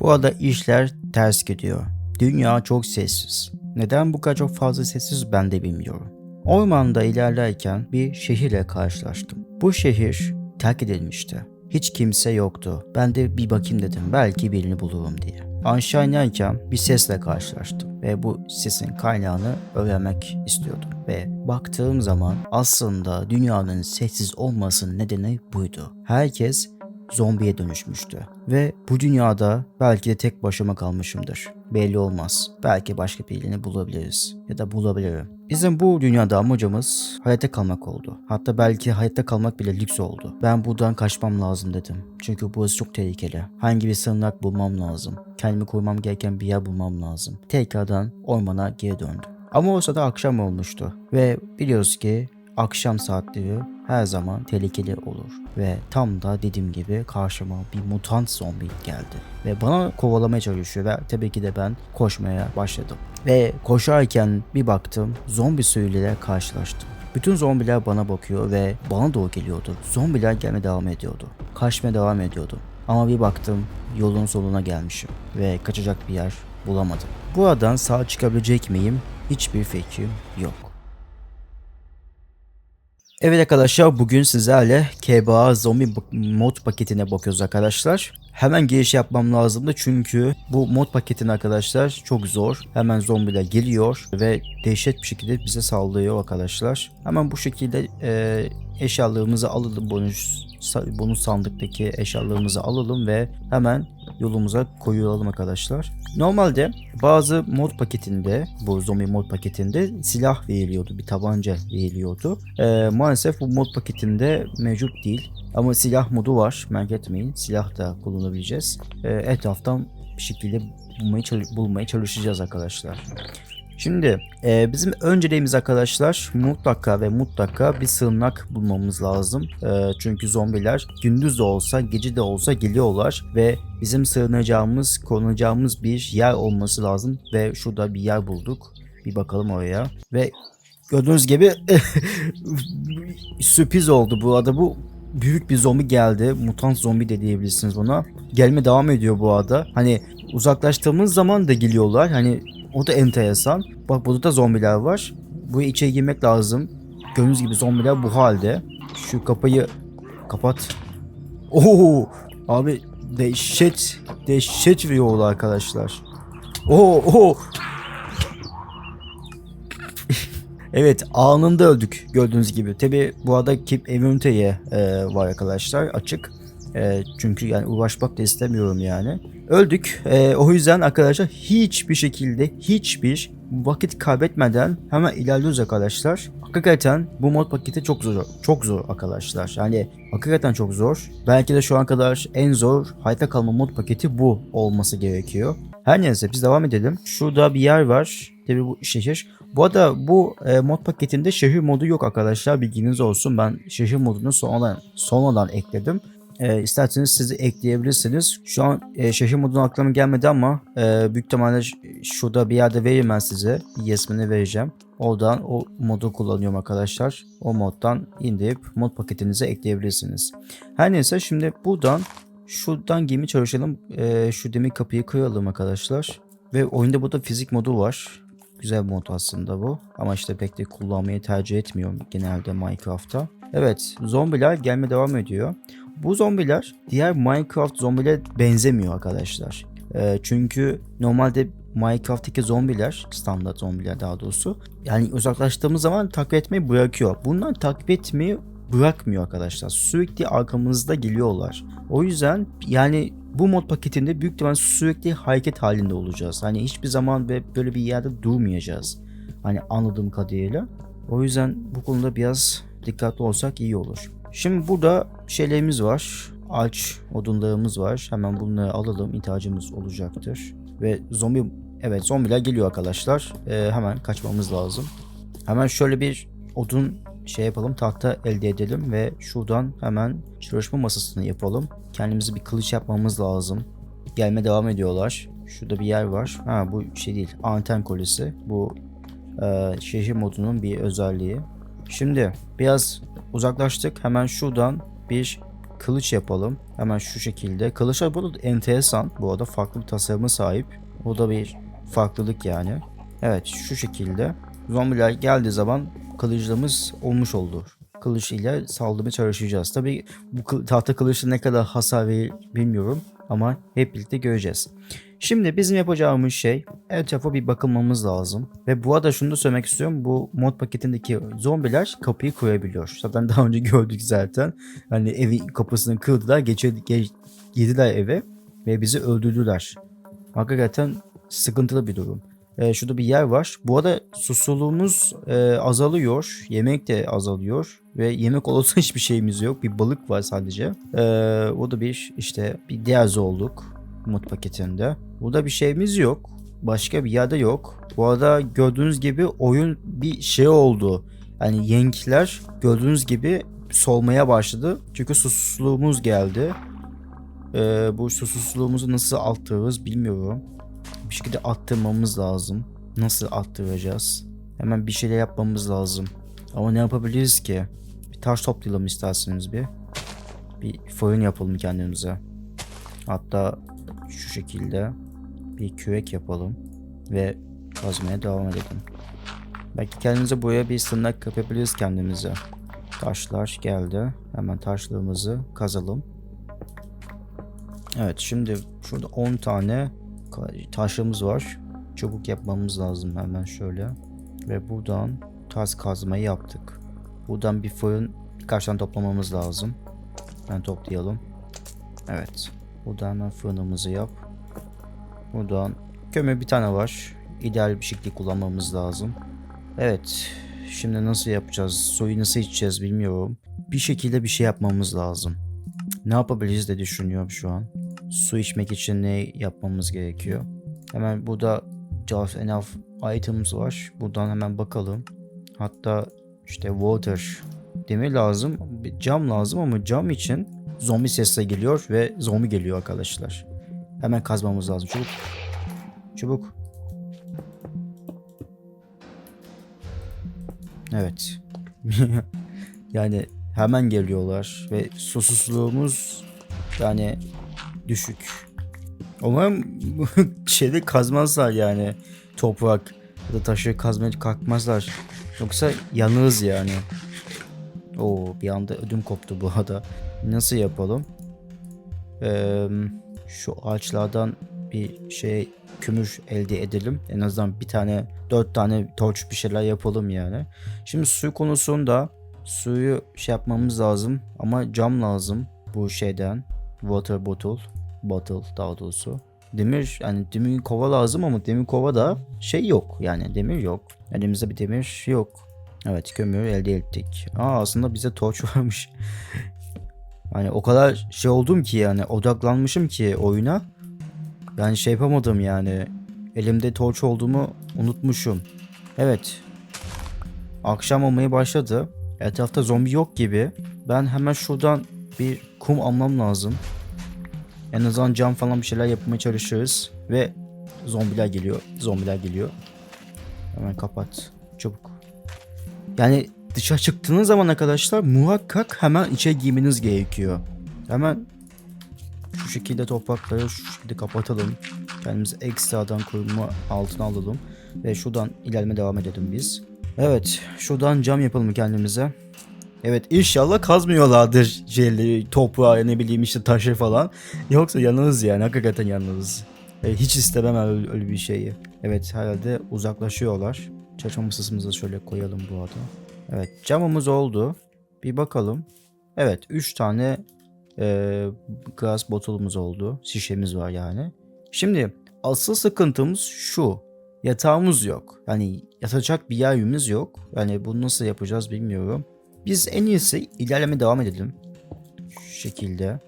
Bu arada işler ters gidiyor. Dünya çok sessiz. Neden bu kadar çok fazla sessiz ben de bilmiyorum. Ormanda ilerlerken bir şehirle karşılaştım. Bu şehir terk edilmişti. Hiç kimse yoktu. Ben de bir bakayım dedim. Belki birini bulurum diye. Aşağı bir sesle karşılaştım ve bu sesin kaynağını öğrenmek istiyordum. Ve baktığım zaman aslında dünyanın sessiz olmasının nedeni buydu. Herkes zombiye dönüşmüştü. Ve bu dünyada belki de tek başıma kalmışımdır. Belli olmaz. Belki başka birini bulabiliriz. Ya da bulabilirim. Bizim bu dünyada amacımız hayatta kalmak oldu. Hatta belki hayatta kalmak bile lüks oldu. Ben buradan kaçmam lazım dedim. Çünkü burası çok tehlikeli. Hangi bir sığınak bulmam lazım. Kendimi korumam gereken bir yer bulmam lazım. Tekrardan ormana geri döndüm. Ama o sırada akşam olmuştu. Ve biliyoruz ki akşam saatleri her zaman tehlikeli olur. Ve tam da dediğim gibi karşıma bir mutant zombi geldi. Ve bana kovalamaya çalışıyor ve tabii ki de ben koşmaya başladım. Ve koşarken bir baktım zombi sürüyle karşılaştım. Bütün zombiler bana bakıyor ve bana doğru geliyordu. Zombiler gelmeye devam ediyordu. Kaçmaya devam ediyordu. Ama bir baktım yolun sonuna gelmişim ve kaçacak bir yer bulamadım. Buradan sağ çıkabilecek miyim? Hiçbir fikrim yok. Evet arkadaşlar bugün sizlerle KBA zombi mod paketine bakıyoruz arkadaşlar. Hemen giriş yapmam lazımdı çünkü bu mod paketin arkadaşlar çok zor. Hemen zombiler geliyor ve dehşet bir şekilde bize saldırıyor arkadaşlar. Hemen bu şekilde e, eşyalarımızı alalım bonus, bonus sandıktaki eşyalarımızı alalım ve hemen yolumuza koyulalım arkadaşlar. Normalde bazı mod paketinde bu zombi mod paketinde silah veriliyordu. Bir tabanca veriliyordu. Ee, maalesef bu mod paketinde mevcut değil. Ama silah modu var. Merak etmeyin. Silah da kullanabileceğiz. Ee, etraftan bir şekilde bulmaya, bulmaya çalışacağız arkadaşlar. Şimdi e, bizim önceliğimiz arkadaşlar mutlaka ve mutlaka bir sığınak bulmamız lazım. E, çünkü zombiler gündüz de olsa gece de olsa geliyorlar ve bizim sığınacağımız konacağımız bir yer olması lazım ve şurada bir yer bulduk. Bir bakalım oraya ve gördüğünüz gibi sürpriz oldu bu arada bu büyük bir zombi geldi. Mutant zombi de diyebilirsiniz buna. Gelme devam ediyor bu arada. Hani uzaklaştığımız zaman da geliyorlar. Hani o da enteresan. Bak burada da zombiler var. Buraya içeri girmek lazım. Gördüğünüz gibi zombiler bu halde. Şu kapıyı kapat. Oo abi dehşet dehşet veriyorlar arkadaşlar. Oo oo. Evet anında öldük gördüğünüz gibi. Tabi bu arada Keep Immunity'ye e, var arkadaşlar açık. E, çünkü yani uğraşmak da istemiyorum yani. Öldük. E, o yüzden arkadaşlar hiçbir şekilde hiçbir vakit kaybetmeden hemen ilerliyoruz arkadaşlar. Hakikaten bu mod paketi çok zor. Çok zor arkadaşlar. Yani hakikaten çok zor. Belki de şu an kadar en zor hayatta kalma mod paketi bu olması gerekiyor. Her neyse biz devam edelim. Şurada bir yer var. Tabii bu şehir. Bu arada bu e, mod paketinde şehir modu yok arkadaşlar. Bilginiz olsun. Ben şehir modunu sonradan, sonradan ekledim. E, isterseniz sizi ekleyebilirsiniz. Şu an e, şehir modunu aklıma gelmedi ama e, büyük ihtimalle şurada bir yerde vereyim ben size. Yesmini vereceğim. Oradan o modu kullanıyorum arkadaşlar. O moddan indirip mod paketinize ekleyebilirsiniz. Her neyse şimdi buradan şuradan gemi çalışalım. E, şu demir kapıyı kıralım arkadaşlar. Ve oyunda burada fizik modu var. Güzel bir mod aslında bu. Ama işte pek de kullanmayı tercih etmiyorum genelde Minecraft'ta. Evet zombiler gelme devam ediyor. Bu zombiler diğer Minecraft zombilere benzemiyor arkadaşlar. Ee, çünkü normalde Minecraft'taki zombiler, standart zombiler daha doğrusu, yani uzaklaştığımız zaman takip etmeyi bırakıyor. Bunlar takip etmeyi bırakmıyor arkadaşlar. Sürekli arkamızda geliyorlar. O yüzden yani bu mod paketinde büyük ihtimal sürekli hareket halinde olacağız. Hani hiçbir zaman böyle bir yerde durmayacağız. Hani anladığım kadarıyla. O yüzden bu konuda biraz dikkatli olsak iyi olur. Şimdi burada şeylerimiz var. Ağaç odunlarımız var. Hemen bunları alalım. ihtiyacımız olacaktır. Ve zombi evet zombiler geliyor arkadaşlar. Ee, hemen kaçmamız lazım. Hemen şöyle bir odun şey yapalım. Tahta elde edelim ve şuradan hemen çalışma masasını yapalım. Kendimize bir kılıç yapmamız lazım. Gelme devam ediyorlar. Şurada bir yer var. Ha bu şey değil. Anten kolisi. Bu e, şehir modunun bir özelliği. Şimdi biraz uzaklaştık. Hemen şuradan bir kılıç yapalım. Hemen şu şekilde. Kılıçlar burada enteresan. Bu arada farklı bir tasarıma sahip. O da bir farklılık yani. Evet şu şekilde. Zombiler geldiği zaman kılıcımız olmuş oldu. Kılıç ile saldırmaya çalışacağız. Tabi bu tahta kılıçla ne kadar hasar verir bilmiyorum. Ama hep birlikte göreceğiz. Şimdi bizim yapacağımız şey etrafa bir bakılmamız lazım. Ve bu arada şunu da söylemek istiyorum. Bu mod paketindeki zombiler kapıyı koyabiliyor. Zaten daha önce gördük zaten. Hani evin kapısını kırdılar, geçir, ge- girdiler eve ve bizi öldürdüler. Hakikaten sıkıntılı bir durum. Ee, şurada bir yer var. Bu arada susuzluğumuz e, azalıyor. Yemek de azalıyor. Ve yemek olursa hiçbir şeyimiz yok. Bir balık var sadece. Ee, o da bir işte bir diğer zorluk mod paketinde. Burada bir şeyimiz yok. Başka bir yerde yok. Bu arada gördüğünüz gibi oyun bir şey oldu. Yani yenkler gördüğünüz gibi solmaya başladı. Çünkü susuzluğumuz geldi. Ee, bu susuzluğumuzu nasıl arttırırız bilmiyorum. Bir şekilde arttırmamız lazım. Nasıl arttıracağız? Hemen bir şeyler yapmamız lazım. Ama ne yapabiliriz ki? Bir taş toplayalım isterseniz bir. Bir fırın yapalım kendimize. Hatta şu şekilde bir kürek yapalım ve kazmaya devam edelim. Belki kendimize buraya bir sığınak yapabiliriz kendimize. Taşlar geldi. Hemen taşlarımızı kazalım. Evet şimdi şurada 10 tane taşımız var. Çubuk yapmamız lazım hemen şöyle. Ve buradan taş kazmayı yaptık. Buradan bir fırın birkaç tane toplamamız lazım. Ben toplayalım. Evet. Buradan hemen fırınımızı yap. Buradan kömür bir tane var. İdeal bir şekilde kullanmamız lazım. Evet. Şimdi nasıl yapacağız? Suyu nasıl içeceğiz bilmiyorum. Bir şekilde bir şey yapmamız lazım. Ne yapabiliriz de düşünüyorum şu an. Su içmek için ne yapmamız gerekiyor? Hemen burada just enough items var. Buradan hemen bakalım. Hatta işte water demir lazım. Cam lazım ama cam için zombi sesle geliyor ve zombi geliyor arkadaşlar. Hemen kazmamız lazım. Çabuk. Çabuk. Evet. yani hemen geliyorlar ve susuzluğumuz yani düşük. Umarım şeyde kazmazlar yani toprak ya da taşı kazmaya kalkmazlar. Yoksa yanırız yani. Oo bir anda ödüm koptu bu arada. Nasıl yapalım? Ee, şu ağaçlardan bir şey kömür elde edelim. En azından bir tane dört tane torç bir şeyler yapalım yani. Şimdi su konusunda suyu şey yapmamız lazım ama cam lazım bu şeyden. Water bottle. Bottle daha doğrusu. Demir yani demir kova lazım ama demir kova da şey yok yani demir yok. Elimizde bir demir yok. Evet kömür elde ettik. Aa aslında bize torç varmış. Hani o kadar şey oldum ki yani odaklanmışım ki oyuna. Yani şey yapamadım yani. Elimde torç olduğumu unutmuşum. Evet. Akşam olmaya başladı. Etrafta zombi yok gibi. Ben hemen şuradan bir kum almam lazım. En azından cam falan bir şeyler yapmaya çalışırız. Ve zombiler geliyor. Zombiler geliyor. Hemen kapat. Çabuk. Yani dışarı çıktığınız zaman arkadaşlar muhakkak hemen içe giymeniz gerekiyor. Hemen şu şekilde toprakları şu şekilde kapatalım. Kendimizi ekstradan koruma altına alalım. Ve şuradan ilerleme devam edelim biz. Evet şuradan cam yapalım kendimize. Evet inşallah kazmıyorlardır şeyleri, toprağı ne bileyim işte taşı falan. Yoksa yanarız yani hakikaten yanarız. E, hiç istemem öyle, öyle bir şeyi. Evet herhalde uzaklaşıyorlar. Çalışma masasımıza şöyle koyalım bu arada. Evet camımız oldu. Bir bakalım. Evet 3 tane e, gaz botulumuz oldu. Şişemiz var yani. Şimdi asıl sıkıntımız şu. Yatağımız yok. Yani yatacak bir yerimiz yok. Yani bunu nasıl yapacağız bilmiyorum. Biz en iyisi ilerleme devam edelim. Şu şekilde.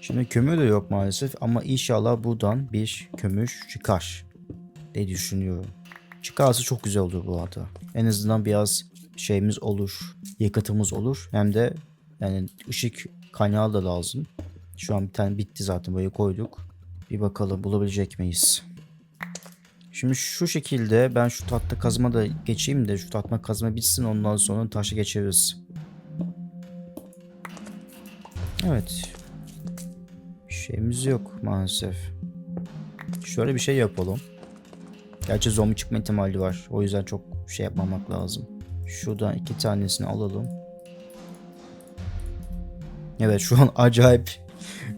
Şimdi kömür de yok maalesef ama inşallah buradan bir kömür çıkar diye düşünüyorum. Çıkarsa çok güzel olur bu arada. En azından biraz şeyimiz olur, yakıtımız olur. Hem de yani ışık kaynağı da lazım. Şu an bir tane bitti zaten buraya koyduk. Bir bakalım bulabilecek miyiz? Şimdi şu şekilde ben şu tahta kazma da geçeyim de şu tahta kazma bitsin ondan sonra taşı geçeriz. Evet. Bir şeyimiz yok maalesef. Şöyle bir şey yapalım. Gerçi zombi çıkma ihtimali var. O yüzden çok şey yapmamak lazım. Şuradan iki tanesini alalım. Evet şu an acayip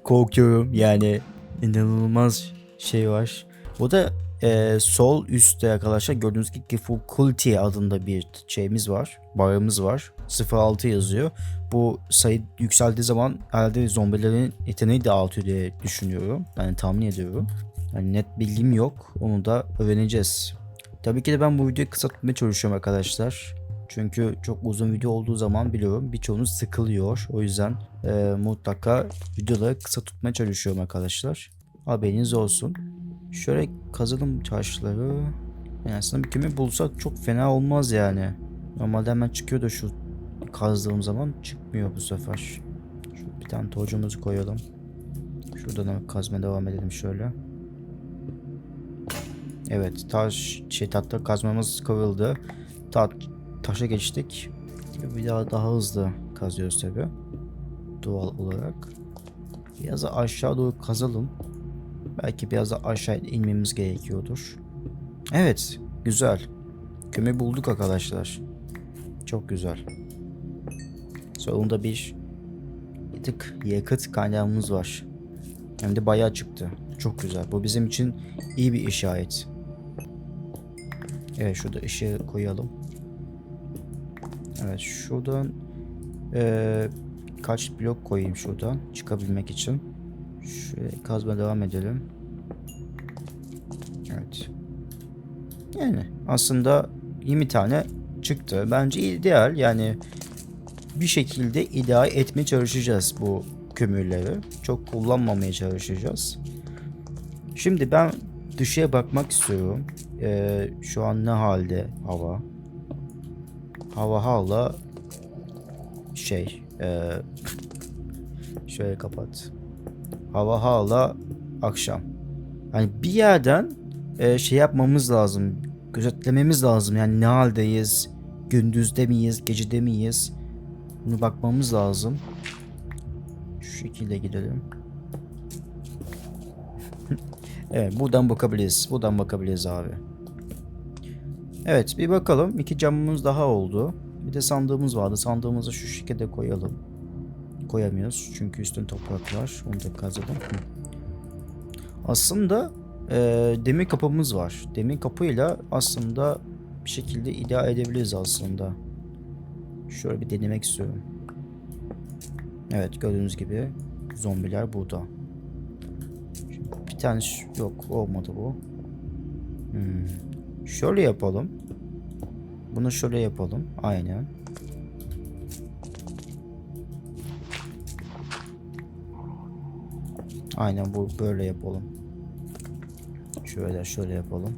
korkuyorum. Yani inanılmaz şey var. Bu da e, sol üstte arkadaşlar gördüğünüz gibi Difficulty adında bir şeyimiz var. Barımız var. 06 yazıyor. Bu sayı yükseldiği zaman herhalde zombilerin yeteneği de artıyor diye düşünüyorum. Yani tahmin ediyorum. Yani net bilgim yok. Onu da öğreneceğiz. Tabii ki de ben bu videoyu kısa tutmaya çalışıyorum arkadaşlar. Çünkü çok uzun video olduğu zaman biliyorum birçoğunuz sıkılıyor. O yüzden e, mutlaka videoları kısa tutmaya çalışıyorum arkadaşlar. Haberiniz olsun. Şöyle kazalım taşları. Yani aslında bir kömür bulsak çok fena olmaz yani. Normalde hemen çıkıyor da şu kazdığım zaman çıkmıyor bu sefer. Şu bir tane torcumuzu koyalım. Şuradan da kazmaya devam edelim şöyle. Evet taş şey tahta kazmamız kırıldı. Ta taşa geçtik. Bir daha daha hızlı kazıyoruz tabi. Doğal olarak. Biraz aşağı doğru kazalım. Belki biraz da aşağı inmemiz gerekiyordur. Evet güzel. Kömür bulduk arkadaşlar. Çok güzel. Sonunda bir tık yakıt kaynağımız var. Hem de bayağı çıktı. Çok güzel. Bu bizim için iyi bir işaret. Evet şurada ışığı koyalım. Evet şuradan eee, kaç blok koyayım şuradan çıkabilmek için. Şöyle kazma devam edelim. Evet. Yani aslında 20 tane çıktı. Bence ideal yani bir şekilde idare etmeye çalışacağız bu kömürleri. Çok kullanmamaya çalışacağız. Şimdi ben dışarı bakmak istiyorum. Ee, şu an ne halde hava? Hava hala şey ee, şöyle kapat. Hava hala akşam. Hani bir yerden e, şey yapmamız lazım. Gözetlememiz lazım. Yani ne haldeyiz? Gündüzde miyiz? Gecede miyiz? Bunu bakmamız lazım. Şu şekilde gidelim. evet buradan bakabiliriz. Buradan bakabiliriz abi. Evet bir bakalım. İki camımız daha oldu. Bir de sandığımız vardı. Sandığımızı şu şekilde koyalım. Koyamıyoruz. Çünkü üstün toprak var. Onu da kazalım. Aslında e, demir kapımız var. Demir kapıyla aslında bir şekilde idare edebiliriz aslında. Şöyle bir denemek istiyorum. Evet gördüğünüz gibi zombiler burada. Bir tane yok olmadı bu. Hmm. Şöyle yapalım. Bunu şöyle yapalım. Aynen. Aynen bu böyle yapalım. Şöyle şöyle yapalım.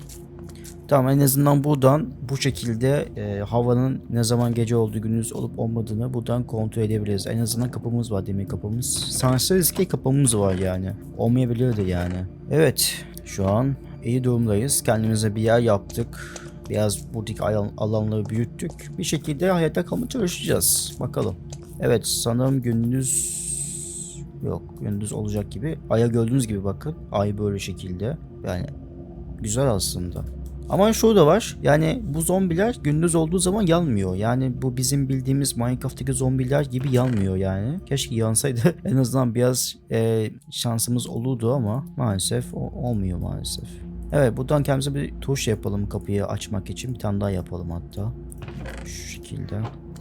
Tamam en azından buradan bu şekilde e, havanın ne zaman gece olduğu gündüz olup olmadığını buradan kontrol edebiliriz. En azından kapımız var demir kapımız. Sansür riski kapımız var yani. Olmayabilirdi yani. Evet şu an iyi durumdayız. Kendimize bir yer yaptık. Biraz buradaki alan, alanları büyüttük. Bir şekilde hayatta kalmaya çalışacağız. Bakalım. Evet sanırım gündüz yok gündüz olacak gibi. Aya gördüğünüz gibi bakın. Ay böyle şekilde. Yani güzel aslında. Ama şu da var. Yani bu zombiler gündüz olduğu zaman yanmıyor. Yani bu bizim bildiğimiz Minecraft'taki zombiler gibi yanmıyor yani. Keşke yansaydı en azından biraz e, şansımız olurdu ama maalesef olmuyor maalesef. Evet buradan kendimize bir tuş yapalım kapıyı açmak için. Bir tane daha yapalım hatta. Şu şekilde.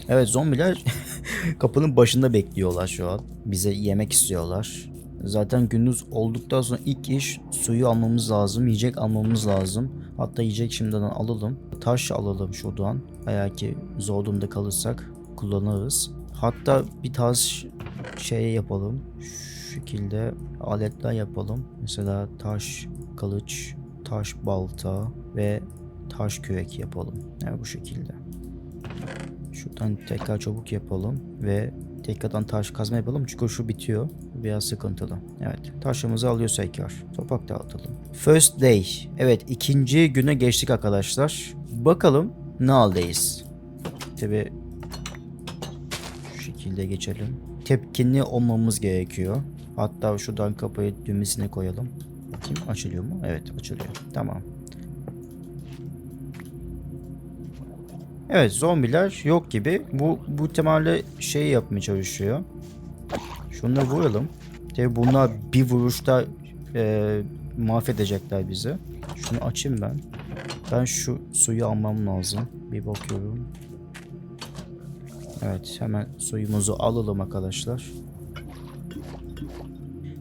Evet zombiler kapının başında bekliyorlar şu an. Bize yemek istiyorlar. Zaten gündüz olduktan sonra ilk iş suyu almamız lazım, yiyecek almamız lazım. Hatta yiyecek şimdiden alalım. Taş alalım şuradan. Eğer ki zor durumda kalırsak kullanırız. Hatta bir taş şey yapalım. Şu şekilde aletler yapalım. Mesela taş kılıç, taş balta ve taş kürek yapalım. Yani bu şekilde. Şuradan tekrar çabuk yapalım ve tekrardan taş kazma yapalım çünkü şu bitiyor. Biraz sıkıntılı. Evet taşımızı alıyoruz tekrar. Toprak dağıtalım. First day. Evet ikinci güne geçtik arkadaşlar. Bakalım ne haldeyiz. Tabi şu şekilde geçelim. tepkinli olmamız gerekiyor. Hatta şuradan kapıyı düğmesine koyalım. Bakayım açılıyor mu? Evet açılıyor. Tamam. Evet zombiler yok gibi. Bu bu temelde şey yapmaya çalışıyor. Şunları vuralım. Tabi bunlar bir vuruşta e, mahvedecekler bizi. Şunu açayım ben. Ben şu suyu almam lazım. Bir bakıyorum. Evet hemen suyumuzu alalım arkadaşlar.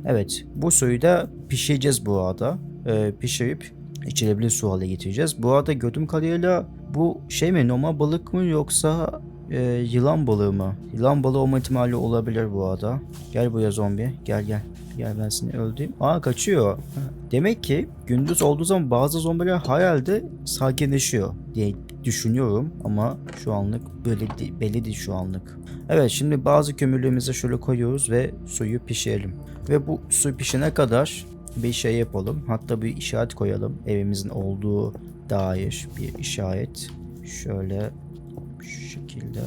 Evet bu suyu da pişireceğiz bu arada. Ee, pişirip içilebilir su hale getireceğiz. Bu arada gördüğüm kadarıyla bu şey mi normal balık mı yoksa e, yılan balığı mı? Yılan balığı olma ihtimali olabilir bu arada. Gel buraya zombi gel gel. Gel ben seni öldüreyim. Aa kaçıyor. Demek ki gündüz olduğu zaman bazı zombiler hayalde sakinleşiyor diye düşünüyorum ama şu anlık böyle değil, belli değil şu anlık. Evet şimdi bazı kömürlerimizi şöyle koyuyoruz ve suyu pişirelim. Ve bu su pişene kadar bir şey yapalım. Hatta bir işaret koyalım. Evimizin olduğu dair bir işaret. Şöyle şu şekilde.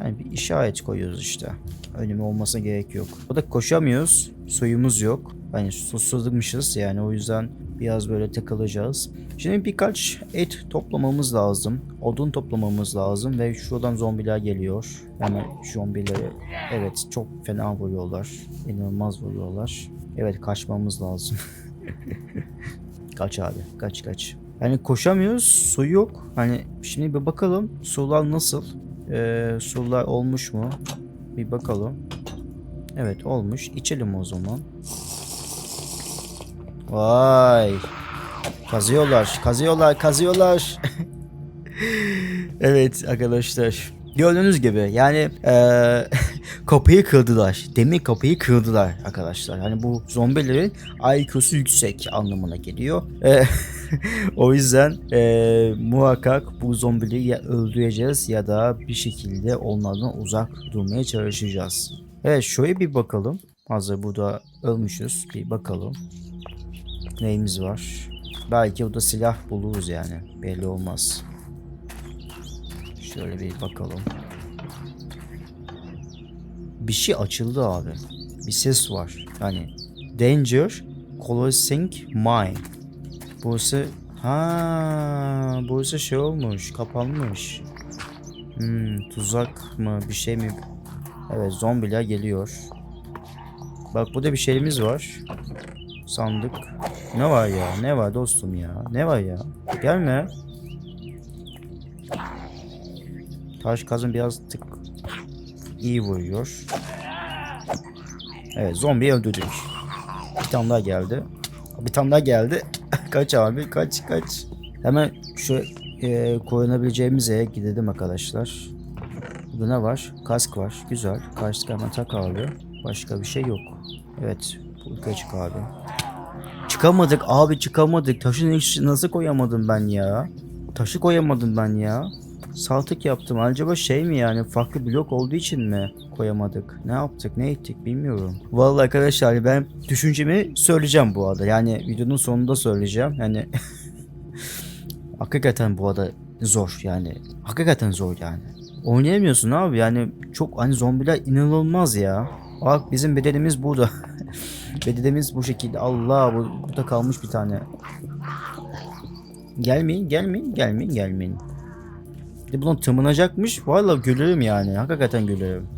Yani bir işaret koyuyoruz işte. Önemi olmasına gerek yok. O da koşamıyoruz. Suyumuz yok. Hani susuzmuşuz yani o yüzden biraz böyle takılacağız. Şimdi birkaç et toplamamız lazım. Odun toplamamız lazım ve şuradan zombiler geliyor. Hemen zombileri evet çok fena vuruyorlar. İnanılmaz vuruyorlar. Evet kaçmamız lazım. kaç abi kaç kaç. Yani koşamıyoruz su yok. Hani şimdi bir bakalım sular nasıl? Ee, sular olmuş mu? Bir bakalım. Evet olmuş. İçelim o zaman. Vay. Kazıyorlar, kazıyorlar, kazıyorlar. evet arkadaşlar. Gördüğünüz gibi yani eee kapıyı kırdılar. Demir kapıyı kırdılar arkadaşlar. Hani bu zombilerin IQ'su yüksek anlamına geliyor. Eee, o yüzden eee, muhakkak bu zombileri ya öldüreceğiz ya da bir şekilde onlardan uzak durmaya çalışacağız. Evet şöyle bir bakalım. Hazır burada ölmüşüz. Bir bakalım. Neyimiz var? Belki burada silah buluruz yani. Belli olmaz. Şöyle bir bakalım. Bir şey açıldı abi. Bir ses var. Yani Danger Closing Mine. Burası ha burası şey olmuş, kapanmış. Hmm, tuzak mı, bir şey mi? Evet, zombiler geliyor. Bak burada bir şeyimiz var. Sandık. Ne var ya? Ne var dostum ya? Ne var ya? Gelme. Taş kazın biraz tık iyi vuruyor. Evet zombiyi öldürdük. Bir tane daha geldi. Bir tane daha geldi. kaç abi kaç kaç. Hemen şu e, korunabileceğimiz yere gidelim arkadaşlar. Burada ne var? Kask var. Güzel. Kask hemen tak abi. Başka bir şey yok. Evet. Buraya çık abi. Çıkamadık abi çıkamadık. Taşı nasıl koyamadım ben ya? Taşı koyamadım ben ya. Saltık yaptım. Acaba şey mi yani farklı blok olduğu için mi koyamadık? Ne yaptık ne ettik bilmiyorum. Vallahi arkadaşlar ben düşüncemi söyleyeceğim bu arada. Yani videonun sonunda söyleyeceğim. Yani hakikaten bu arada zor yani. Hakikaten zor yani. Oynayamıyorsun abi yani çok hani zombiler inanılmaz ya. Bak bizim bedenimiz burada. bedenimiz bu şekilde. Allah bu, burada kalmış bir tane. Gelmeyin gelmeyin gelmeyin gelmeyin. Bir bunun tırmanacakmış. Vallahi gülerim yani. Hakikaten gülerim.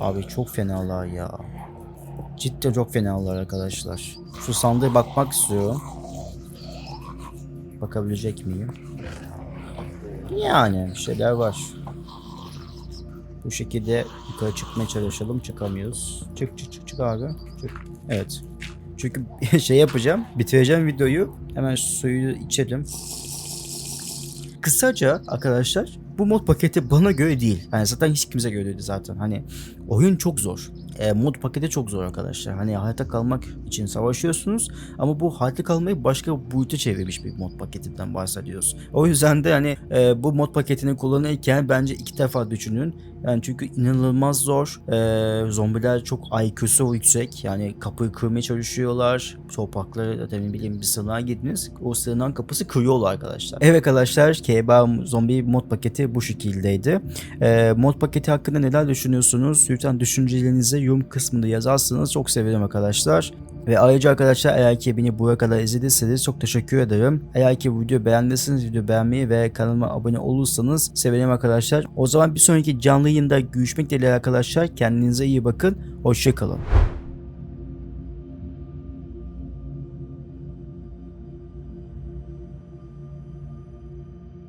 Abi çok fenalar ya. Cidden çok fenalar arkadaşlar. Şu sandığa bakmak istiyorum. Bakabilecek miyim? Yani bir şeyler var. Bu şekilde yukarı çıkmaya çalışalım. Çıkamıyoruz. Çık çık çık çık abi. Çık. Evet. Çünkü şey yapacağım. Bitireceğim videoyu. Hemen suyu içelim. Kısaca arkadaşlar bu mod paketi bana göre değil. Yani zaten hiç kimse göre değil zaten. Hani oyun çok zor. E, mod paketi çok zor arkadaşlar. Hani hayatta kalmak için savaşıyorsunuz ama bu hayatta kalmayı başka bir boyuta çevirmiş bir mod paketinden bahsediyoruz. O yüzden de hani e, bu mod paketini kullanırken bence iki defa düşünün. Yani çünkü inanılmaz zor. E, zombiler çok IQ'su yüksek. Yani kapıyı kırmaya çalışıyorlar. Toprakları da ne bileyim bir sığınağa girdiniz. O sığınağın kapısı kırıyorlar arkadaşlar. Evet arkadaşlar Keba zombi mod paketi bu şekildeydi. E, mod paketi hakkında neler düşünüyorsunuz? Lütfen düşüncelerinizi yorum kısmında yazarsanız çok sevinirim arkadaşlar. Ve ayrıca arkadaşlar eğer ki beni buraya kadar izlediyseniz çok teşekkür ederim. Eğer ki video beğendiyseniz video beğenmeyi ve kanalıma abone olursanız sevinirim arkadaşlar. O zaman bir sonraki canlı yayında görüşmek dileğiyle arkadaşlar. Kendinize iyi bakın. Hoşçakalın.